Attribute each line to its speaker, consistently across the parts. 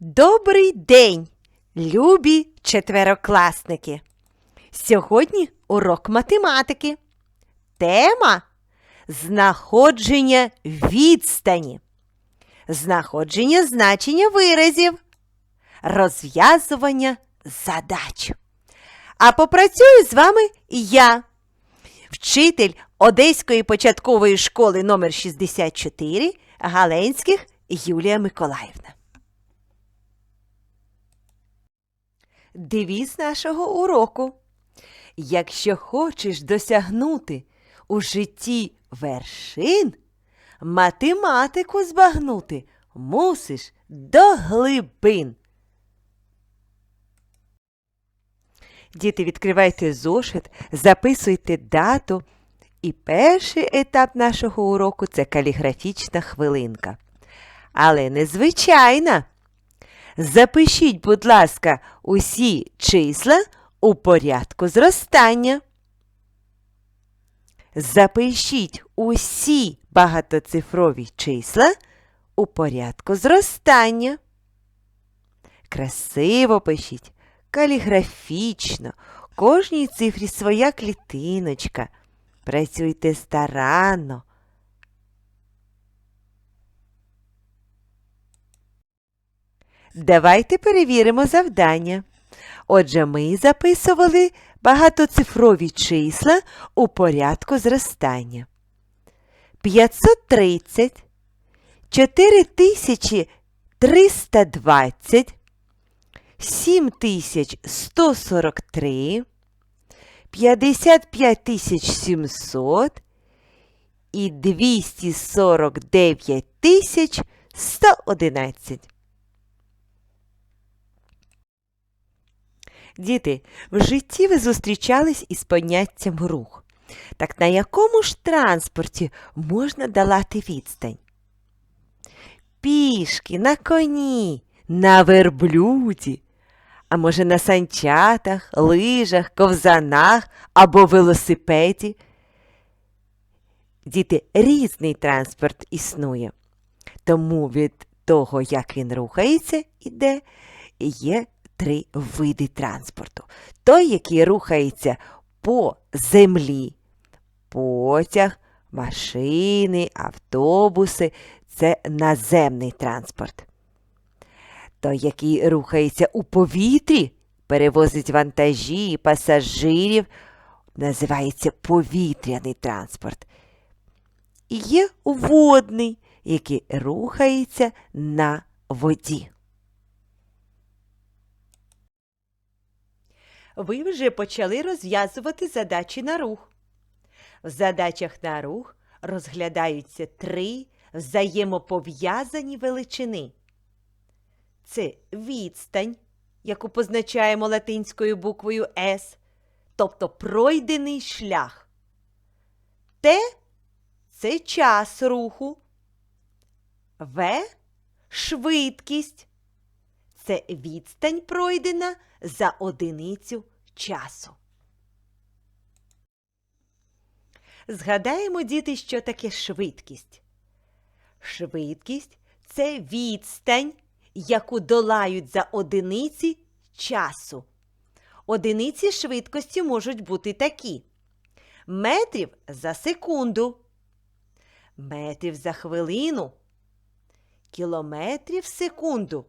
Speaker 1: Добрий день, любі четверокласники! Сьогодні урок математики. Тема знаходження відстані, знаходження значення виразів, розв'язування задач. А попрацюю з вами я, вчитель Одеської початкової школи номер 64 Галенських Юлія Миколаївна. Девіз нашого уроку. Якщо хочеш досягнути у житті вершин, математику збагнути мусиш до глибин. Діти, відкривайте зошит, записуйте дату. І перший етап нашого уроку це каліграфічна хвилинка. Але незвичайна. Запишіть, будь ласка, усі числа у порядку зростання. Запишіть усі багатоцифрові числа у порядку зростання. Красиво пишіть, каліграфічно, кожній цифрі своя клітиночка. Працюйте старанно. Давайте перевіримо завдання. Отже, ми записували багатоцифрові числа у порядку зростання. 530, 4320, 7143, 55700 і 249111. Діти, в житті ви зустрічались із поняттям рух. Так на якому ж транспорті можна долати відстань? Пішки, на коні, на верблюді, а може на санчатах, лижах, ковзанах або велосипеді. Діти, різний транспорт існує. Тому від того, як він рухається, іде, є три види транспорту. Той, який рухається по землі, потяг, машини, автобуси це наземний транспорт. Той, який рухається у повітрі, перевозить вантажі і пасажирів, називається повітряний транспорт. І є водний, який рухається на воді. Ви вже почали розв'язувати задачі на рух. В задачах на рух розглядаються три взаємопов'язані величини. Це відстань, яку позначаємо латинською буквою С, тобто пройдений шлях. Т це час руху. В швидкість. Це відстань пройдена за одиницю часу. Згадаємо, діти, що таке швидкість. Швидкість це відстань, яку долають за одиниці часу. Одиниці швидкості можуть бути такі: метрів за секунду, метрів за хвилину, кілометрів в секунду,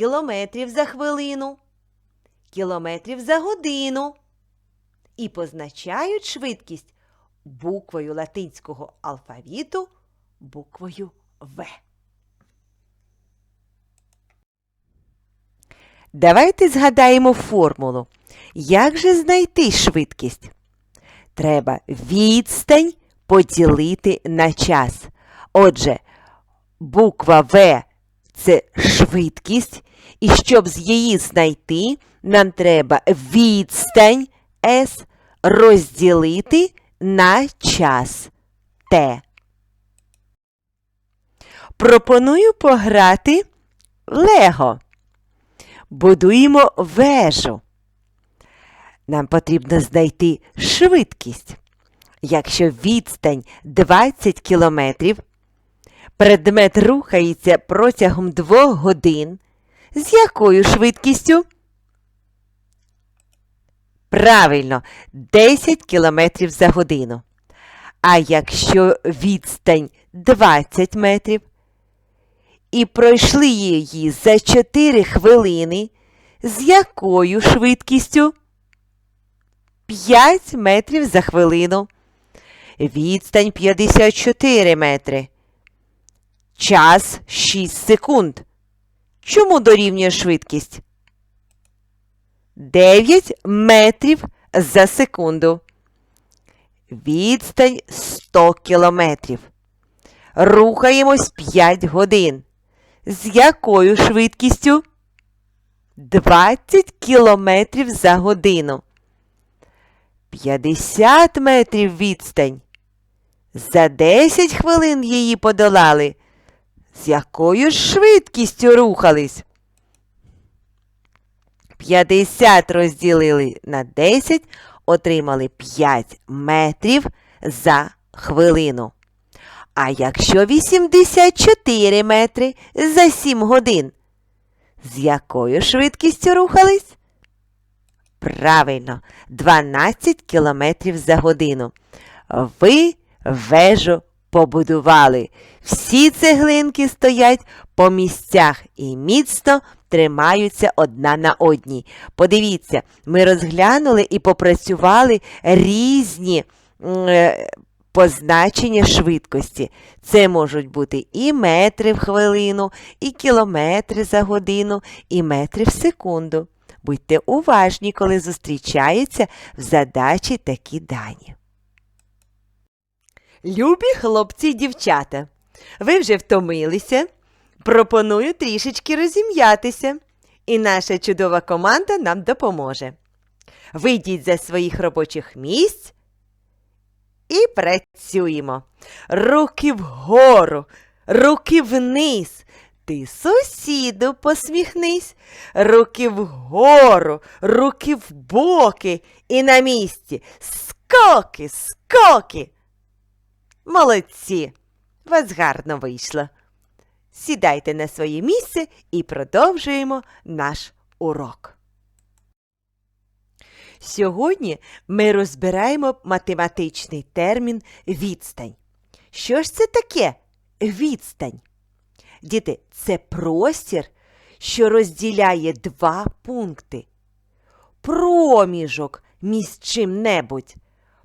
Speaker 1: кілометрів за хвилину, кілометрів за годину. І позначають швидкість буквою латинського алфавіту буквою В. Давайте згадаємо формулу. Як же знайти швидкість? Треба відстань поділити на час. Отже, буква В це швидкість, і щоб її знайти, нам треба відстань С розділити на час Т. Пропоную пограти в Лего. Будуємо вежу. Нам потрібно знайти швидкість. Якщо відстань 20 кілометрів, предмет рухається протягом 2 годин З якою швидкістю? Правильно, 10 км за годину. А якщо відстань 20 метрів і пройшли її за 4 хвилини, з якою швидкістю? 5 метрів за хвилину. Відстань 54 метри. Час 6 секунд. Чому дорівнює швидкість? 9 метрів за секунду. Відстань 100 кілометрів. Рухаємось 5 годин. З якою швидкістю? 20 кілометрів за годину. 50 метрів відстань. За 10 хвилин її подолали. З якою ж швидкістю рухались? 50 розділили на 10, отримали 5 метрів за хвилину. А якщо 84 метри за 7 годин, з якою швидкістю рухались? Правильно, 12 кілометрів за годину. Ви вежу побудували. Всі цеглинки стоять по місцях і міцно тримаються одна на одній. Подивіться, ми розглянули і попрацювали різні е, позначення швидкості. Це можуть бути і метри в хвилину, і кілометри за годину, і метри в секунду. Будьте уважні, коли зустрічаються в задачі такі дані. Любі хлопці й дівчата, ви вже втомилися. Пропоную трішечки розім'ятися, і наша чудова команда нам допоможе. Вийдіть за своїх робочих місць і працюємо. Руки вгору, руки вниз. Ти сусіду посміхнись, руки вгору, руки в боки і на місці. Скоки, скоки. Молодці! Вас гарно вийшло. Сідайте на своє місце і продовжуємо наш урок. Сьогодні ми розбираємо математичний термін відстань. Що ж це таке відстань? Діти, це простір, що розділяє два пункти. Проміжок між чим-небудь.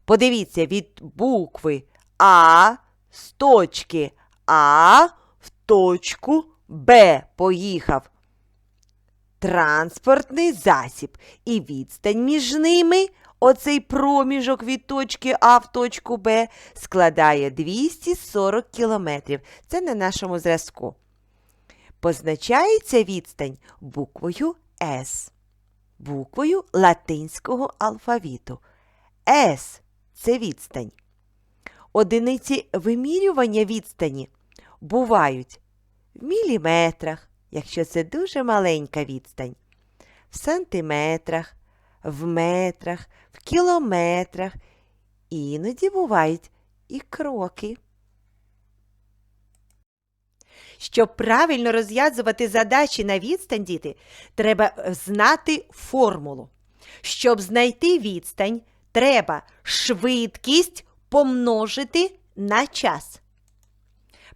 Speaker 1: Подивіться від букви А з точки А в точку Б поїхав. Транспортний засіб і відстань між ними, оцей проміжок від точки А в точку Б, складає 240 кілометрів. Це на нашому зразку. Позначається відстань буквою С, буквою латинського алфавіту. С це відстань. Одиниці вимірювання відстані бувають в міліметрах, якщо це дуже маленька відстань, в сантиметрах, в метрах, в кілометрах. Іноді бувають і кроки. Щоб правильно розв'язувати задачі на відстань, діти, треба знати формулу. Щоб знайти відстань, треба швидкість помножити на час.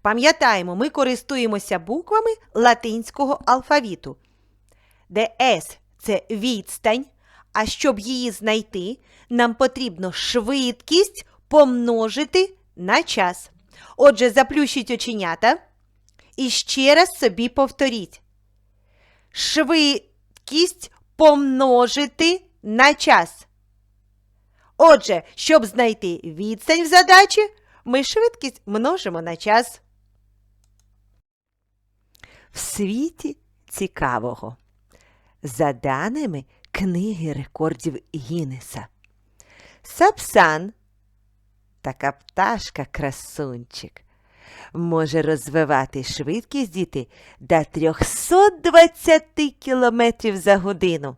Speaker 1: Пам'ятаємо, ми користуємося буквами латинського алфавіту, де С це відстань, а щоб її знайти, нам потрібно швидкість помножити на час. Отже, заплющіть оченята і ще раз собі повторіть. Швидкість помножити на час. Отже, щоб знайти відстань в задачі, ми швидкість множимо на час. В світі цікавого. За даними Книги рекордів Гіннеса. Сапсан, така пташка красунчик, може розвивати швидкість діти до 320 км за годину.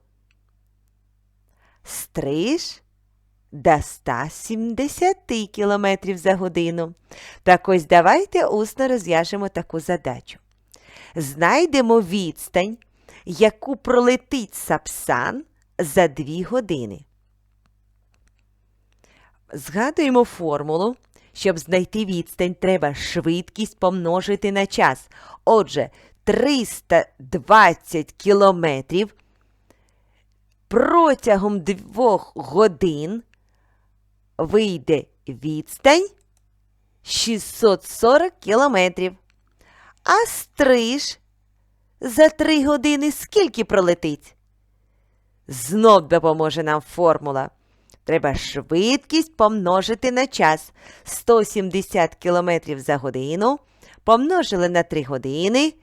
Speaker 1: Стриж до 170 км за годину. Так ось давайте усно розв'яжемо таку задачу. Знайдемо відстань яку пролетить Сапсан за 2 години. Згадуємо формулу. Щоб знайти відстань, треба швидкість помножити на час. Отже, 320 кілометрів протягом двох годин вийде відстань 640 кілометрів. А стриж за три години скільки пролетить? Знов допоможе нам формула. Треба швидкість помножити на час. 170 км за годину помножили на 3 години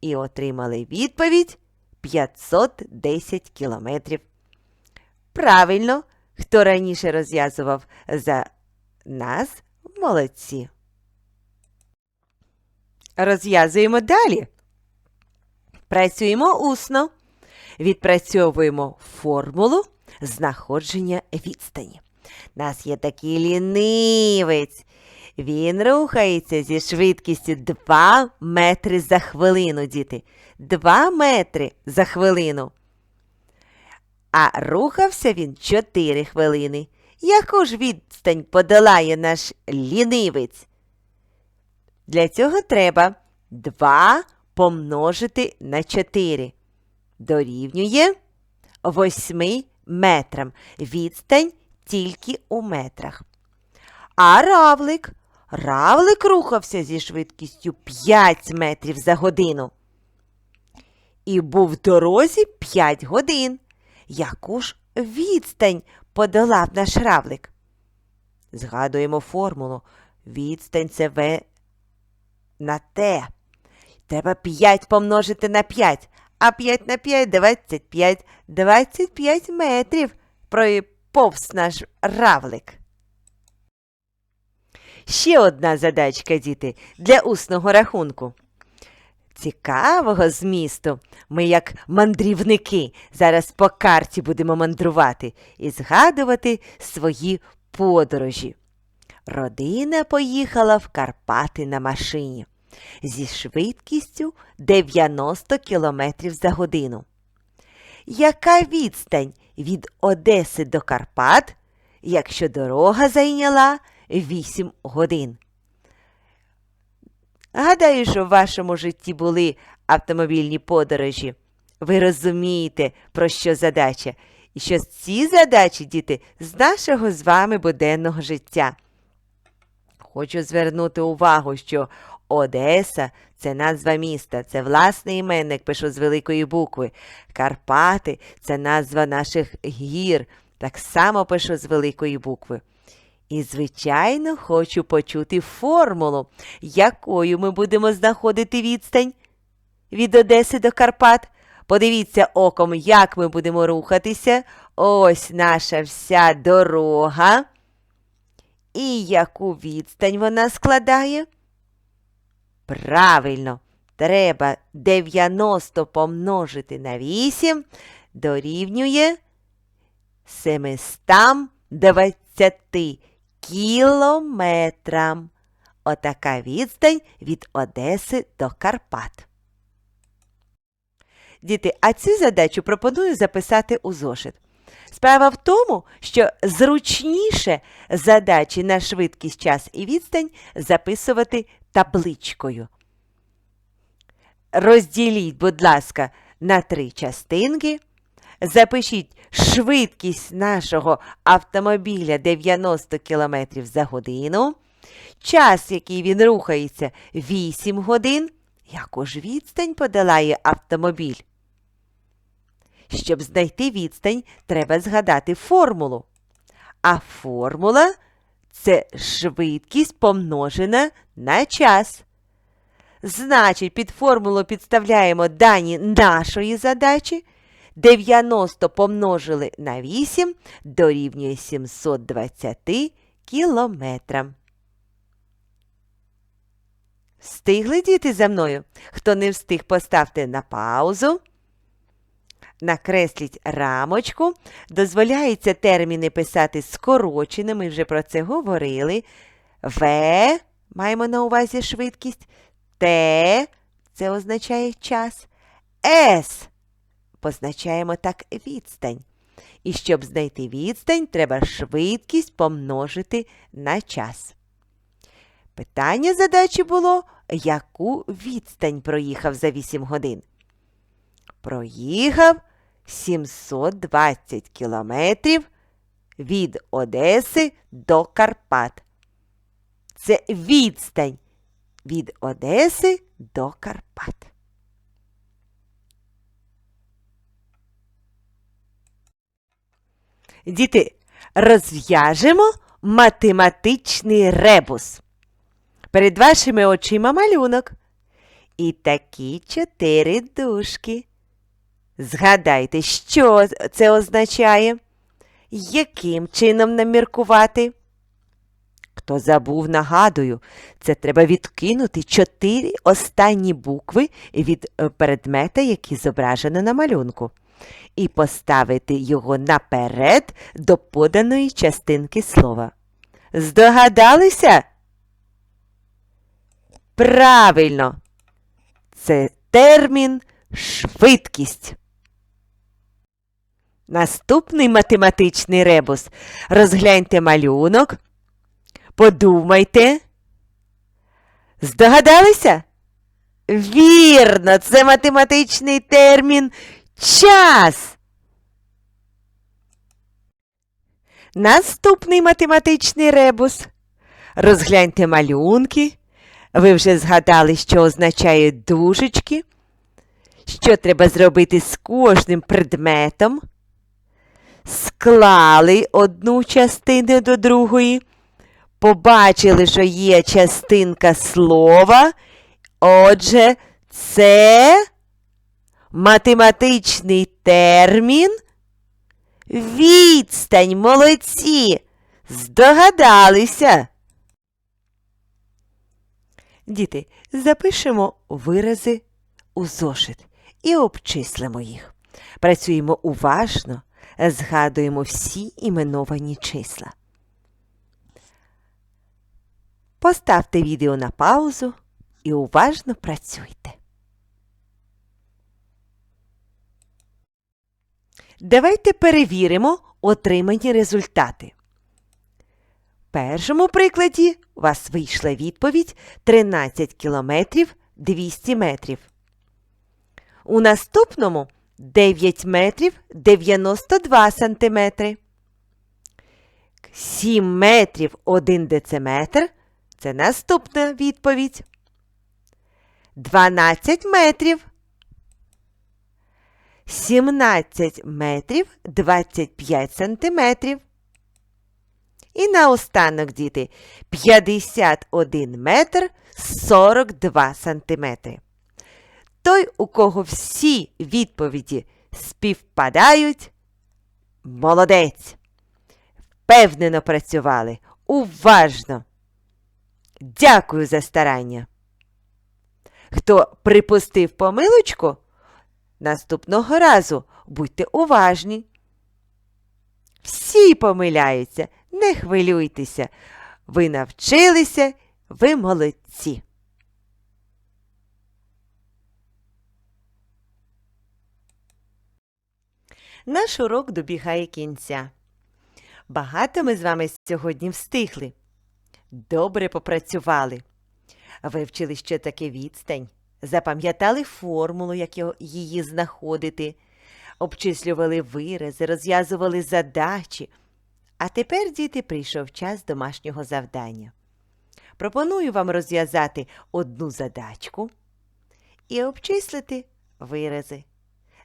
Speaker 1: і отримали відповідь 510 кілометрів. Правильно, хто раніше розв'язував за нас, молодці. Розв'язуємо далі. Працюємо усно. Відпрацьовуємо формулу знаходження відстані. Нас є такий лінивець. Він рухається зі швидкістю 2 метри за хвилину, діти. 2 метри за хвилину. А рухався він 4 хвилини. Яку ж відстань подолає наш лінивець? Для цього треба 2 помножити на 4. Дорівнює 8 метрам. Відстань тільки у метрах. А равлик? Равлик рухався зі швидкістю 5 метрів за годину. І був в дорозі 5 годин. Яку ж відстань подолав наш равлик? Згадуємо формулу. Відстань це В на Т. Треба 5 помножити на 5, а 5 на 5 – 25. 25 метрів проповз наш равлик. Ще одна задачка, діти, для усного рахунку. Цікавого змісту. Ми, як мандрівники, зараз по карті будемо мандрувати і згадувати свої подорожі. Родина поїхала в Карпати на машині зі швидкістю 90 км за годину. Яка відстань від Одеси до Карпат, якщо дорога зайняла 8 годин? Гадаю, що в вашому житті були автомобільні подорожі. Ви розумієте, про що задача, і що ці задачі, діти, з нашого з вами буденного життя. Хочу звернути увагу, що Одеса це назва міста, це власний іменник, пишу з великої букви. Карпати це назва наших гір, так само пишу з великої букви. І, звичайно, хочу почути формулу, якою ми будемо знаходити відстань від Одеси до Карпат. Подивіться оком, як ми будемо рухатися. Ось наша вся дорога. І яку відстань вона складає? Правильно, треба 90 помножити на 8 дорівнює 720 кілометрам. Отака відстань від Одеси до Карпат. Діти, а цю задачу пропоную записати у зошит. Справа в тому, що зручніше задачі на швидкість час і відстань записувати табличкою. Розділіть, будь ласка, на три частинки. Запишіть швидкість нашого автомобіля 90 км за годину. Час, який він рухається, 8 годин. Яку ж відстань подолає автомобіль? Щоб знайти відстань, треба згадати формулу. А формула це швидкість помножена на час. Значить, під формулу підставляємо дані нашої задачі. 90 помножили на 8 дорівнює 720 кілометрам. Встигли діти за мною? Хто не встиг, поставте на паузу. Накресліть рамочку. Дозволяється терміни писати скорочено, ми вже про це говорили. В маємо на увазі швидкість. Т це означає час. С позначаємо так відстань. І щоб знайти відстань, треба швидкість помножити на час. Питання задачі було, яку відстань проїхав за 8 годин. Проїхав 720 кілометрів від Одеси до Карпат. Це відстань від Одеси до Карпат. Діти, розв'яжемо математичний ребус. Перед вашими очима малюнок. І такі чотири дужки. Згадайте, що це означає? Яким чином наміркувати? Хто забув, нагадую, це треба відкинути чотири останні букви від е, предмета, які зображено на малюнку, і поставити його наперед до поданої частинки слова. Здогадалися? Правильно, це термін швидкість. Наступний математичний ребус. Розгляньте малюнок. Подумайте. Здогадалися? Вірно, це математичний термін час. Наступний математичний ребус. Розгляньте малюнки. Ви вже згадали, що означає дужечки, що треба зробити з кожним предметом. Склали одну частину до другої, побачили, що є частинка слова. Отже, це математичний термін. Відстань, молодці. Здогадалися. Діти, запишемо вирази у зошит і обчислимо їх. Працюємо уважно, згадуємо всі іменовані числа. Поставте відео на паузу і уважно працюйте. Давайте перевіримо отримані результати. В першому прикладі у вас вийшла відповідь 13 кілометрів 200 метрів. У наступному 9 метрів 92 сантиметри. 7 метрів 1 дециметр – це наступна відповідь. 12 метрів. 17 метрів 25 сантиметрів. І наостанок, діти, 51 метр 42 сантиметри. Той, у кого всі відповіді співпадають, молодець. Впевнено працювали. Уважно. Дякую за старання. Хто припустив помилочку, наступного разу будьте уважні. Всі помиляються, не хвилюйтеся. Ви навчилися, ви молодці. Наш урок добігає кінця. Багато ми з вами сьогодні встигли. Добре попрацювали. Вивчили, що таке відстань, запам'ятали формулу, як її знаходити, обчислювали вирази, розв'язували задачі. А тепер, діти, прийшов час домашнього завдання. Пропоную вам розв'язати одну задачку і обчислити вирази.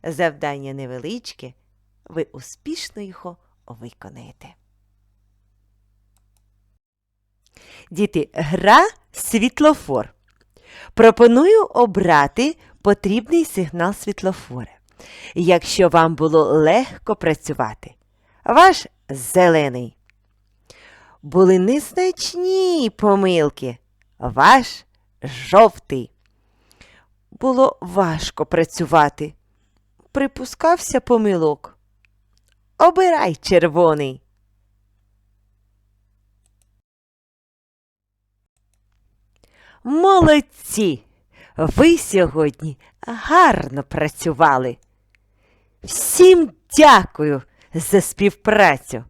Speaker 1: Завдання невеличке, ви успішно його виконаєте. Діти, гра світлофор. Пропоную обрати потрібний сигнал світлофора. Якщо вам було легко працювати, ваш зелений. Були незначні помилки, ваш жовтий. Було важко працювати. Припускався помилок. Обирай червоний. Молодці! Ви сьогодні гарно працювали. Всім дякую за співпрацю.